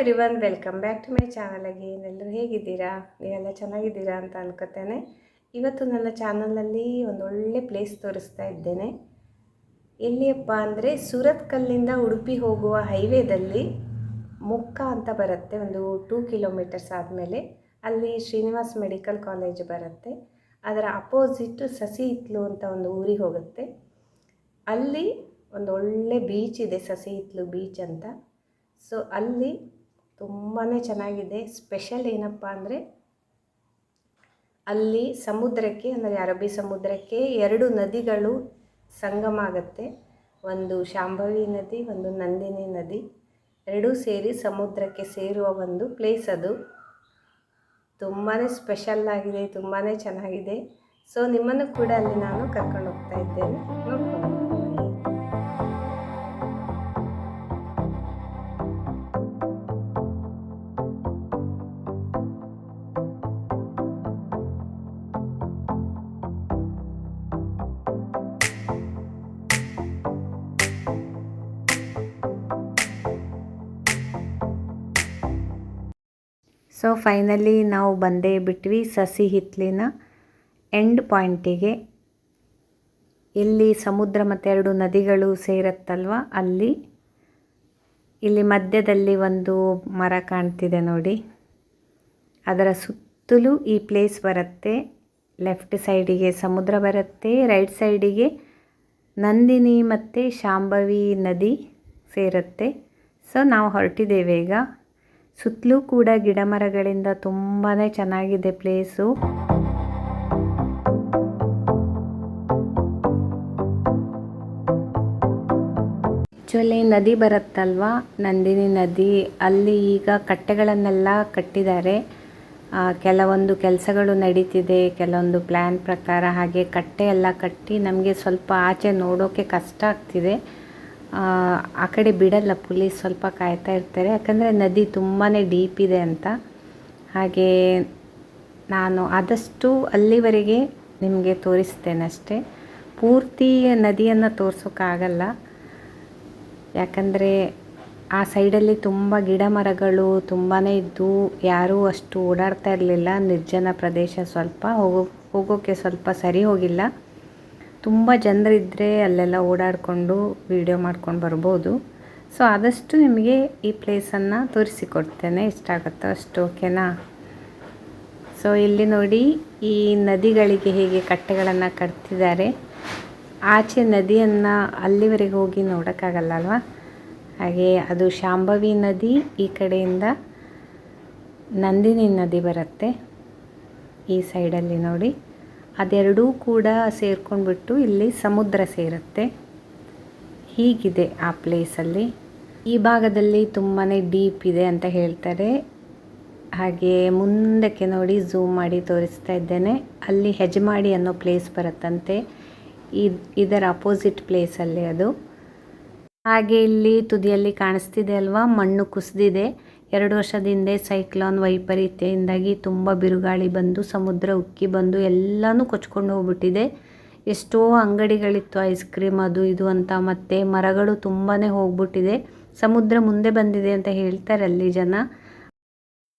Everyone welcome back to my channel again ಎಲ್ಲರೂ ಹೇಗಿದ್ದೀರಾ? ನೀವೆಲ್ಲ ಚೆನ್ನಾಗಿದ್ದೀರಾ ಅಂತ ಅನ್ಕೋತೇನೆ. ಇವತ್ತು ನನ್ನ ಚಾನಲಲ್ಲಿ ಒಂದು ಒಳ್ಳೆ ಪ್ಲೇಸ್ ತೋರಿಸ್ತಾ ಇದ್ದೇನೆ. ಎಲ್ಲಿಯಪ್ಪ ಅಂದರೆ ಸೂರತ್ ಕಲ್ಲಿಂದ ಉಡುಪಿ ಹೋಗುವ ಹೈವೇದಲ್ಲಿ ಮುಕ್ಕ ಅಂತ ಬರುತ್ತೆ, ಒಂದು ಟೂ ಕಿಲೋಮೀಟರ್ಸ್ ಆದಮೇಲೆ. ಅಲ್ಲಿ ಶ್ರೀನಿವಾಸ್ ಮೆಡಿಕಲ್ ಕಾಲೇಜ್ ಬರುತ್ತೆ. ಅದರ ಅಪೋಸಿಟ್ ಸಸಿ ಇತ್ಲು ಅಂತ ಒಂದು ಊರಿಗೆ ಹೋಗುತ್ತೆ. ಅಲ್ಲಿ ಒಂದು ಒಳ್ಳೆ ಬೀಚ್ ಇದೆ, ಸಸಿ ಇತ್ಲು ಬೀಚ್ ಅಂತ. ಸೊ ಅಲ್ಲಿ ತುಂಬಾ ಚೆನ್ನಾಗಿದೆ. ಸ್ಪೆಷಲ್ ಏನಪ್ಪ ಅಂದರೆ ಅಲ್ಲಿ ಸಮುದ್ರಕ್ಕೆ, ಅಂದರೆ ಅರಬ್ಬಿ ಸಮುದ್ರಕ್ಕೆ ಎರಡು ನದಿಗಳು ಸಂಗಮ ಆಗುತ್ತೆ. ಒಂದು ಶಾಂಭವಿ ನದಿ, ಒಂದು ನಂದಿನಿ ನದಿ. ಎರಡೂ ಸೇರಿ ಸಮುದ್ರಕ್ಕೆ ಸೇರುವ ಒಂದು ಪ್ಲೇಸ್ ಅದು. ತುಂಬಾ ಸ್ಪೆಷಲ್ ಆಗಿದೆ ತುಂಬಾ ಚೆನ್ನಾಗಿದೆ. ಸೊ ನಿಮ್ಮನ್ನು ಕೂಡ ಅಲ್ಲಿ ನಾನು ಕರ್ಕೊಂಡು ಹೋಗ್ತಾ ಇದ್ದೇನೆ. ನೋಡ್ಕೊಂಡು ಸೊ ಫೈನಲಿ ನಾವು ಬಂದೇ ಬಿಟ್ವಿ ಸಸಿ ಹಿತ್ತಲಿನ ಎಂಡ್ ಪಾಯಿಂಟಿಗೆ ಇಲ್ಲಿ ಸಮುದ್ರ ಮತ್ತು ಎರಡು ನದಿಗಳು ಸೇರತ್ತಲ್ವ? ಅಲ್ಲಿ. ಇಲ್ಲಿ ಮಧ್ಯದಲ್ಲಿ ಒಂದು ಮರ ಕಾಣ್ತಿದೆ ನೋಡಿ. ಅದರ ಸುತ್ತಲೂ ಈ ಪ್ಲೇಸ್ ಬರುತ್ತೆ. ಲೆಫ್ಟ್ ಸೈಡಿಗೆ ಸಮುದ್ರ ಬರುತ್ತೆ. ರೈಟ್ ಸೈಡಿಗೆ ನಂದಿನಿ ಮತ್ತು ಶಾಂಭವಿ ನದಿ ಸೇರುತ್ತೆ. ಸೊ ನಾವು ಹೊರಟಿದ್ದೇವೆ ಈಗ. ಸುತ್ತಲೂ ಕೂಡ ಗಿಡ ಮರಗಳಿಂದ ತುಂಬಾ ಚೆನ್ನಾಗಿದೆ ಪ್ಲೇಸು. ಆ್ಯಕ್ಚುಲಿ ನದಿ ಬರುತ್ತಲ್ವ? ನಂದಿನಿ ನದಿ. ಅಲ್ಲಿ ಈಗ ಕಟ್ಟೆಗಳನ್ನೆಲ್ಲ ಕಟ್ಟಿದ್ದಾರೆ. ಕೆಲವೊಂದು ಕೆಲಸಗಳು ನಡೀತಿದೆ, ಕೆಲವೊಂದು ಪ್ಲ್ಯಾನ್ ಪ್ರಕಾರ ಹಾಗೆ ಕಟ್ಟೆ ಎಲ್ಲ ಕಟ್ಟಿ ನಮಗೆ ಸ್ವಲ್ಪ ಆಚೆ ನೋಡೋಕ್ಕೆ ಕಷ್ಟ ಆಗ್ತಿದೆ. ಆ, ಕಡೆ ಬಿಡಲ್ಲ ಪೊಲೀಸ್ ಸ್ವಲ್ಪ ಕಾಯ್ತಾ ಇರ್ತಾರೆ. ಯಾಕಂದರೆ ನದಿ ತುಂಬಾ ಡೀಪ್ ಇದೆ ಅಂತ. ಹಾಗೆ ನಾನು ಆದಷ್ಟು ಅಲ್ಲಿವರೆಗೆ ನಿಮಗೆ ತೋರಿಸ್ತೇನೆ ಅಷ್ಟೇ. ಪೂರ್ತಿ ನದಿಯನ್ನು ತೋರಿಸೋಕ್ಕಾಗಲ್ಲ ಯಾಕಂದರೆ ಆ ಸೈಡಲ್ಲಿ ತುಂಬ ಗಿಡ ಮರಗಳು ತುಂಬಾ ಇದ್ದು ಯಾರೂ ಅಷ್ಟು ಓಡಾಡ್ತಾ ಇರಲಿಲ್ಲ. ನಿರ್ಜನ ಪ್ರದೇಶ ಸ್ವಲ್ಪ ಹೋಗೋ ಹೋಗೋಕ್ಕೆ ಸ್ವಲ್ಪ ಸರಿ ಹೋಗಿಲ್ಲ. ತುಂಬ ಜನರಿದ್ದರೆ ಅಲ್ಲೆಲ್ಲ ಓಡಾಡಿಕೊಂಡು ವೀಡಿಯೋ ಮಾಡ್ಕೊಂಡು ಬರ್ಬೋದು. ಸೊ ಆದಷ್ಟು ನಿಮಗೆ ಈ ಪ್ಲೇಸನ್ನು ತೋರಿಸಿಕೊಡ್ತೇನೆ ಎಷ್ಟಾಗುತ್ತೋ ಅಷ್ಟು ಓಕೆನಾ ಸೊ ಇಲ್ಲಿ ನೋಡಿ, ಈ ನದಿಗಳಿಗೆ ಹೇಗೆ ಕಟ್ಟೆಗಳನ್ನು ಕಟ್ತಿದ್ದಾರೆ. ಆಚೆ ನದಿಯನ್ನು ಅಲ್ಲಿವರೆಗೆ ಹೋಗಿ ನೋಡೋಕ್ಕಾಗಲ್ಲ ಅಲ್ವಾ? ಹಾಗೆ ಅದು ಶಾಂಭವಿ ನದಿ, ಈ ಕಡೆಯಿಂದ ನಂದಿನಿ ನದಿ ಬರುತ್ತೆ. ಈ ಸೈಡಲ್ಲಿ ನೋಡಿ. ಅದೆರಡೂ ಕೂಡ ಸೇರ್ಕೊಂಡ್ಬಿಟ್ಟು ಇಲ್ಲಿ ಸಮುದ್ರ ಸೇರುತ್ತೆ. ಹೀಗಿದೆ ಆ ಪ್ಲೇಸಲ್ಲಿ. ಈ ಭಾಗದಲ್ಲಿ ತುಂಬಾ ಡೀಪ್ ಇದೆ ಅಂತ ಹೇಳ್ತಾರೆ. ಹಾಗೆ ಮುಂದಕ್ಕೆ ನೋಡಿ ಝೂಮ್ ಮಾಡಿ ತೋರಿಸ್ತಾ ಇದ್ದೇನೆ. ಅಲ್ಲಿ ಹೆಜಮಾಡಿ ಅನ್ನೋ ಪ್ಲೇಸ್ ಬರುತ್ತಂತೆ. ಇದ್- ಇದರ ಅಪೋಸಿಟ್ ಪ್ಲೇಸಲ್ಲಿ ಅದು. ಹಾಗೆ ಇಲ್ಲಿ ತುದಿಯಲ್ಲಿ ಕಾಣಿಸ್ತಿದೆ ಅಲ್ವಾ? ಮಣ್ಣು ಕುಸಿದಿದೆ. ಎರಡು ವರ್ಷದ ಹಿಂದೆ ಸೈಕ್ಲೋನ್ ವೈಪರೀತ್ಯದಿಂದಾಗಿ ತುಂಬ ಬಿರುಗಾಳಿ ಬಂದು, ಸಮುದ್ರ ಉಕ್ಕಿ ಬಂದು ಎಲ್ಲನೂ ಕೊಚ್ಕೊಂಡು ಹೋಗ್ಬಿಟ್ಟಿದೆ. ಎಷ್ಟೋ ಅಂಗಡಿಗಳಿತ್ತು ಐಸ್ ಕ್ರೀಮ್ ಅದು ಇದು ಅಂತ, ಮತ್ತು ಮರಗಳು ತುಂಬಾ ಹೋಗ್ಬಿಟ್ಟಿದೆ. ಸಮುದ್ರ ಮುಂದೆ ಬಂದಿದೆ ಅಂತ ಹೇಳ್ತಾರೆ ಅಲ್ಲಿ ಜನ.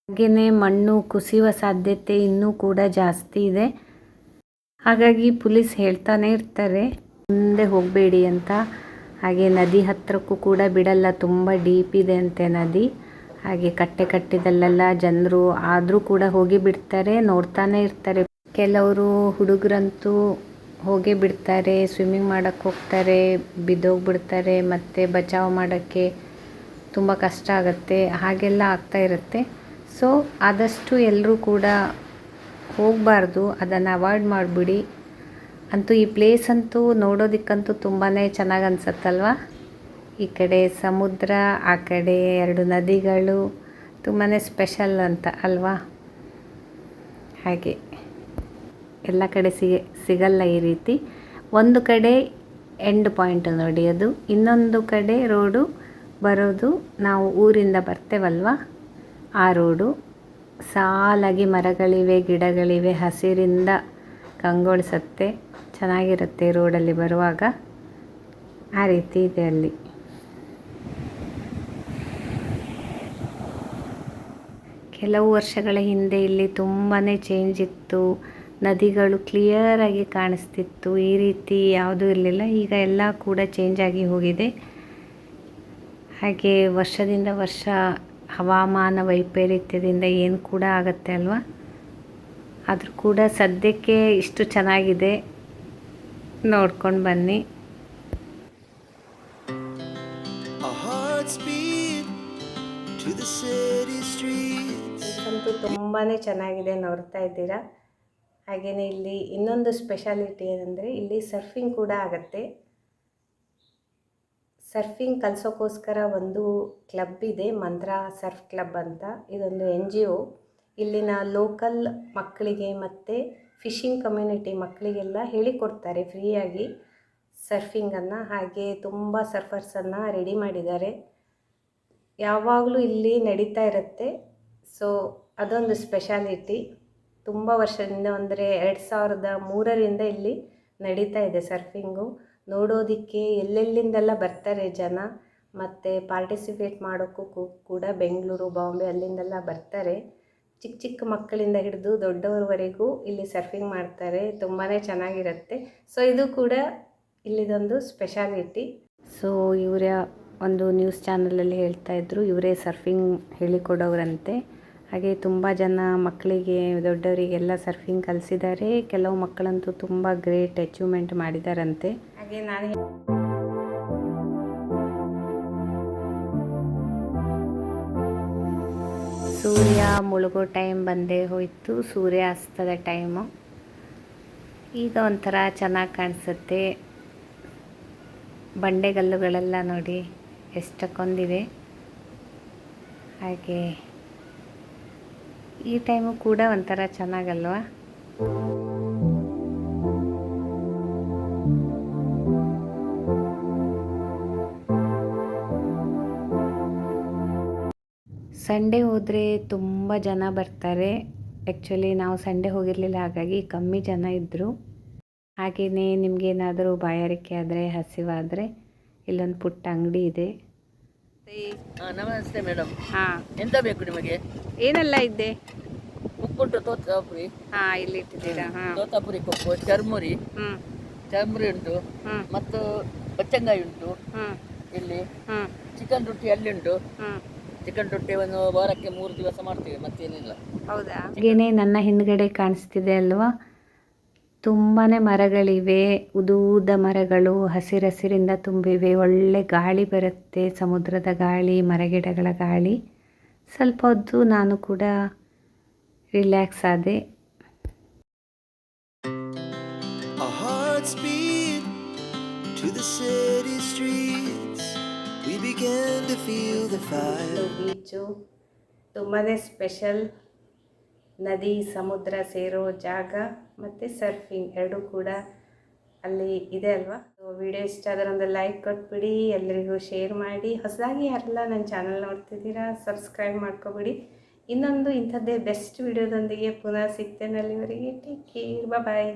ಹಾಗೆಯೇ ಮಣ್ಣು ಕುಸಿಯುವ ಸಾಧ್ಯತೆ ಇನ್ನೂ ಕೂಡ ಜಾಸ್ತಿ ಇದೆ. ಹಾಗಾಗಿ ಪೊಲೀಸ್ ಹೇಳ್ತಾನೆ ಇರ್ತಾರೆ, ಮುಂದೆ ಹೋಗಬೇಡಿ ಅಂತ. ಹಾಗೆ ನದಿ ಹತ್ತಿರಕ್ಕೂ ಕೂಡ ಬಿಡಲ್ಲ, ತುಂಬ ಡೀಪ್ ಇದೆ ಅಂತೆ ನದಿ. ಹಾಗೆ ಕಟ್ಟೆ ಕಟ್ಟಿದಲ್ಲೆಲ್ಲ ಜನರು ಆದರೂ ಕೂಡ ಹೋಗಿ ಬಿಡ್ತಾರೆ, ನೋಡ್ತಾನೆ ಇರ್ತಾರೆ. ಕೆಲವರು ಹುಡುಗರಂತೂ ಹೋಗೇ ಬಿಡ್ತಾರೆ ಸ್ವಿಮ್ಮಿಂಗ್ ಮಾಡೋಕ್ಕೆ ಹೋಗ್ತಾರೆ, ಬಿದ್ದೋಗ್ಬಿಡ್ತಾರೆ, ಮತ್ತು ಬಚಾವ್ ಮಾಡೋಕ್ಕೆ ತುಂಬ ಕಷ್ಟ ಆಗುತ್ತೆ, ಹಾಗೆಲ್ಲ ಆಗ್ತಾ ಇರುತ್ತೆ. ಸೊ ಆದಷ್ಟು ಎಲ್ಲರೂ ಕೂಡ ಹೋಗಬಾರ್ದು, ಅದನ್ನು ಅವಾಯ್ಡ್ ಮಾಡಿಬಿಡಿ. ಅಂತೂ ಈ ಪ್ಲೇಸ್ ಅಂತೂ ನೋಡೋದಕ್ಕಂತೂ ತುಂಬಾ ಚೆನ್ನಾಗಿ ಅನ್ಸತ್ತಲ್ವ? ಈ ಕಡೆ ಸಮುದ್ರ, ಆ ಕಡೆ ಎರಡು ನದಿಗಳು. ತುಂಬಾ ಸ್ಪೆಷಲ್ ಅಂತ, ಅಲ್ವಾ? ಹಾಗೆ. ಎಲ್ಲ ಕಡೆ ಸಿಗ, ಸಿಗಲ್ಲ ಈ ರೀತಿ. ಒಂದು ಕಡೆ ಎಂಡ್ ಪಾಯಿಂಟ್ ನೋಡಿ ಅದು ಇನ್ನೊಂದು ಕಡೆ ರೋಡು ಬರೋದು ನಾವು ಊರಿಂದ ಬರ್ತೇವಲ್ವ? ಆ ರೋಡು. ಸಾಲಾಗಿ ಮರಗಳಿವೆ, ಗಿಡಗಳಿವೆ, ಹಸಿರಿಂದ ಕಂಗೊಳಿಸುತ್ತೆ. ಚೆನ್ನಾಗಿರುತ್ತೆ ರೋಡಲ್ಲಿ ಬರುವಾಗ. ಆ ರೀತಿ ಇದೆ ಅಲ್ಲಿ. ಕೆಲವು ವರ್ಷಗಳ ಹಿಂದೆ ಇಲ್ಲಿ ತುಂಬಾ ಚೇಂಜ್ ಇತ್ತು. ನದಿಗಳು ಕ್ಲಿಯರಾಗಿ ಕಾಣಿಸ್ತಿತ್ತು. ಈ ರೀತಿ ಯಾವುದೂ ಇರಲಿಲ್ಲ. ಈಗ ಎಲ್ಲ ಕೂಡ ಚೇಂಜ್ ಆಗಿ ಹೋಗಿದೆ. ಹಾಗೆ ವರ್ಷದಿಂದ ವರ್ಷ ಹವಾಮಾನ ವೈಪರೀತ್ಯದಿಂದ ಏನು ಕೂಡ ಆಗುತ್ತೆ ಅಲ್ವಾ? ಆದರೂ ಕೂಡ ಸದ್ಯಕ್ಕೆ ಇಷ್ಟು ಚೆನ್ನಾಗಿದೆ. ನೋಡ್ಕೊಂಡು ಬನ್ನಿ. To the city. ಅಂತೂ ತುಂಬಾ ಚೆನ್ನಾಗಿದೆ ನೋಡ್ತಾ ಇದ್ದೀರಾ? ಹಾಗೆಯೇ ಇಲ್ಲಿ ಇನ್ನೊಂದು ಸ್ಪೆಷಾಲಿಟಿ ಏನಂದರೆ ಇಲ್ಲಿ ಸರ್ಫಿಂಗ್ ಕೂಡ ಆಗತ್ತೆ. ಸರ್ಫಿಂಗ್ ಕಲಿಸೋಕ್ಕೋಸ್ಕರ ಒಂದು ಕ್ಲಬ್ ಇದೆ ಮಂತ್ರ ಸರ್ಫ್ ಕ್ಲಬ್ ಅಂತ. ಇದೊಂದು ಎನ್ ಜಿ ಒ ಇಲ್ಲಿನ ಲೋಕಲ್ ಮಕ್ಕಳಿಗೆ ಮತ್ತು ಫಿಶಿಂಗ್ ಕಮ್ಯುನಿಟಿ ಮಕ್ಕಳಿಗೆಲ್ಲ ಹೇಳಿಕೊಡ್ತಾರೆ ಫ್ರೀಯಾಗಿ ಸರ್ಫಿಂಗನ್ನು ಹಾಗೆ ತುಂಬ ಸರ್ಫರ್ಸನ್ನು ರೆಡಿ ಮಾಡಿದ್ದಾರೆ. ಯಾವಾಗಲೂ ಇಲ್ಲಿ ನಡೀತಾ ಇರುತ್ತೆ. ಸೊ ಅದೊಂದು ಸ್ಪೆಷಾಲಿಟಿ ತುಂಬ ವರ್ಷದಿಂದ ಅಂದರೆ ಎರಡು ಸಾವಿರದ ಮೂರರಿಂದ ಇಲ್ಲಿ ನಡೀತಾ ಇದೆ ಸರ್ಫಿಂಗು ನೋಡೋದಕ್ಕೆ ಎಲ್ಲೆಲ್ಲಿಂದೆಲ್ಲ ಬರ್ತಾರೆ ಜನ, ಮತ್ತು ಪಾರ್ಟಿಸಿಪೇಟ್ ಮಾಡೋಕ್ಕೂ ಕೂಡ ಬೆಂಗಳೂರು, ಬಾಂಬೆ ಅಲ್ಲಿಂದೆಲ್ಲ ಬರ್ತಾರೆ. ಚಿಕ್ಕ ಚಿಕ್ಕ ಮಕ್ಕಳಿಂದ ಹಿಡಿದು ದೊಡ್ಡವರವರೆಗೂ ಇಲ್ಲಿ ಸರ್ಫಿಂಗ್ ಮಾಡ್ತಾರೆ ತುಂಬಾ ಚೆನ್ನಾಗಿರುತ್ತೆ. ಸೊ ಇದು ಕೂಡ ಇಲ್ಲಿದೊಂದು ಸ್ಪೆಷಾಲಿಟಿ ಸೊ ಇವರ ಒಂದು ನ್ಯೂಸ್ ಚಾನಲಲ್ಲಿ ಹೇಳ್ತಾ ಇದ್ರು, ಇವರೇ ಸರ್ಫಿಂಗ್ ಹೇಳಿಕೊಡೋರಂತೆ. ಹಾಗೆ ತುಂಬ ಜನ ಮಕ್ಕಳಿಗೆ, ದೊಡ್ಡವರಿಗೆಲ್ಲ ಸರ್ಫಿಂಗ್ ಕಲಿಸಿದ್ದಾರೆ. ಕೆಲವು ಮಕ್ಕಳಂತೂ ತುಂಬ ಗ್ರೇಟ್ ಅಚೀವ್ಮೆಂಟ್ ಮಾಡಿದಾರಂತೆ. ಹಾಗೆ ನಾನು ಸೂರ್ಯ ಮುಳುಗೋ ಟೈಮ್ ಬಂದೇ ಹೋಯಿತು. ಸೂರ್ಯ ಅಸ್ತದ ಟೈಮು ಈಗ ಒಂಥರ ಚೆನ್ನಾಗಿ ಕಾಣಿಸುತ್ತೆ. ಬಂಡೆಗಲ್ಲುಗಳೆಲ್ಲ ನೋಡಿ ಎಷ್ಟಕ್ಕೊಂದಿವೆ. ಹಾಗೆ ಈ ಟೈಮು ಕೂಡ ಒಂಥರ ಚೆನ್ನಾಗಲ್ವಾ? ಸಂಡೆ ಹೋದರೆ ತುಂಬ ಜನ ಬರ್ತಾರೆ. ಆ್ಯಕ್ಚುಲಿ ನಾವು ಸಂಡೆ ಹೋಗಿರಲಿಲ್ಲ, ಹಾಗಾಗಿ ಕಮ್ಮಿ ಜನ ಇದ್ದರು ಹಾಗೆಯೇ ನಿಮಗೇನಾದರೂ ಬಾಯಾರಿಕೆ ಆದರೆ, ಹಸಿವಾದರೆ, ಇಲ್ಲೊಂದು ಪುಟ್ಟ ಅಂಗಡಿ ಇದೆ. ನಮಸ್ತೆ. ಮೇಡಮ್ ಹಾ. ಎಂತ ಬೇಕು ನಿಮಗೆ? ಏನೆಲ್ಲ ಇದ್ದೆ ಉಪ್ಪುಂಟು ತೋತಾಪುರಿ. ಹಾ ಇಲ್ಲಿ ಇಟ್ಟಿದ್ದೀರಾ? ಹಾ. ತೋತಾಪುರಿ ಕೊಪ್ಪು ಚರ್ಮುರಿ ಹ್ಞೂ ಚರ್ಮುರಿ ಉಂಟು ಹ್ಞೂ ಮತ್ತು ಬಚ್ಚಂಗಾಯಿ ಉಂಟು ಹ್ಞೂ ಇಲ್ಲಿ ಹ್ಞೂ ಚಿಕನ್ ರೊಟ್ಟಿ ಅಲ್ಲಿ ಉಂಟು. ಹ್ಞೂ ಚಿಕನ್ ರೊಟ್ಟಿ ಒಂದು ವಾರಕ್ಕೆ ಮೂರು ದಿವಸ ಮಾಡ್ತೀವಿ ಮತ್ತೇನಿಲ್ಲ. ಹೌದಾ? ಹಾಗೇನೆ ನನ್ನ ಹಿಂದ್ಗಡೆ ಕಾಣಿಸ್ತಿದೆ ಅಲ್ವಾ? ತುಂಬಾ ಮರಗಳಿವೆ ಉದೂದ ಉದ ಮರಗಳು ಹಸಿರಸಿರಿಂದ ತುಂಬಿವೆ ಒಳ್ಳೆ ಗಾಳಿ ಬರುತ್ತೆ ಸಮುದ್ರದ ಗಾಳಿ ಮರಗಿಡಗಳ ಗಾಳಿ ಸ್ವಲ್ಪ ಹೊತ್ತು ನಾನು ಕೂಡ ರಿಲ್ಯಾಕ್ಸ್ ಆದೆ Our hearts beat to the city streets. We began to feel the fire. Beach ತುಂಬಾ ಸ್ಪೆಷಲ್ ನದಿ, ಸಮುದ್ರ ಸೇರೋ ಜಾಗ ಮತ್ತು ಸರ್ಫಿಂಗ್ ಎರಡೂ ಕೂಡ ಅಲ್ಲಿ ಇದೆ ಅಲ್ವಾ? ವಿಡಿಯೋ ಇಷ್ಟ ಆದರೆ ಒಂದು ಲೈಕ್ ಕೊಟ್ಬಿಡಿ ಎಲ್ಲರಿಗೂ ಶೇರ್ ಮಾಡಿ. ಹೊಸದಾಗಿ ಯಾರೆಲ್ಲ ನನ್ನ ಚಾನಲ್ ನೋಡ್ತಿದ್ದೀರಾ ಸಬ್ಸ್ಕ್ರೈಬ್ ಮಾಡ್ಕೊಬಿಡಿ. ಇನ್ನೊಂದು ಇಂಥದ್ದೇ ಬೆಸ್ಟ್ ವಿಡಿಯೋದೊಂದಿಗೆ ಪುನಃ ಸಿಗ್ತೇನೆ ಅಲ್ಲಿವರೆಗೆ. Take care bye